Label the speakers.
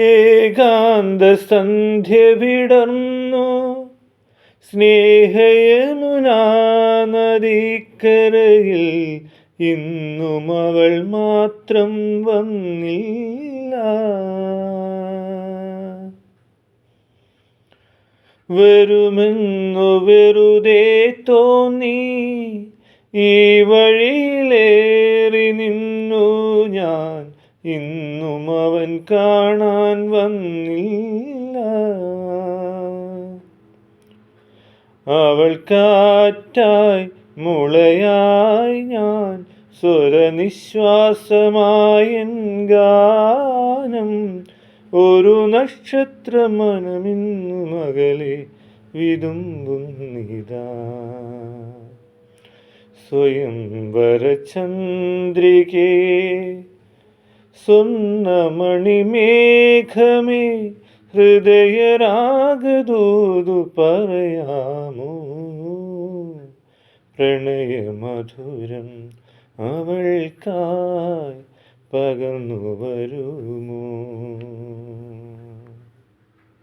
Speaker 1: ഏകാന്ത സന്ധ്യ വിടർന്നു സ്നേഹയമുനാ നദിക്കരയിൽ ഇന്നും അവൾ മാത്രം വന്നില്ല. വരുമെന്നു വെറുതെ തോന്നി. ഈ വഴിയിലേറി നിന്നു ഞാൻ ഇന്നും അവൻ കാണാൻ വന്നില്ല. അവൾ കാറ്റായി മുളയായി ഞാൻ സ്വരനിശ്വാസമായ ഗാനം. ഒരു നക്ഷത്ര മനമിന്നു മകളെ വിതുമ്പുന്നിതാ സ്വയം വരചന്ദ്രികേ സ്വർണമണിമേഘമേ ഹൃദയരാഗദൂതു പറയാമോ? പ്രണയമധുരം അവൾക്കായി പകർന്നു വരുമോ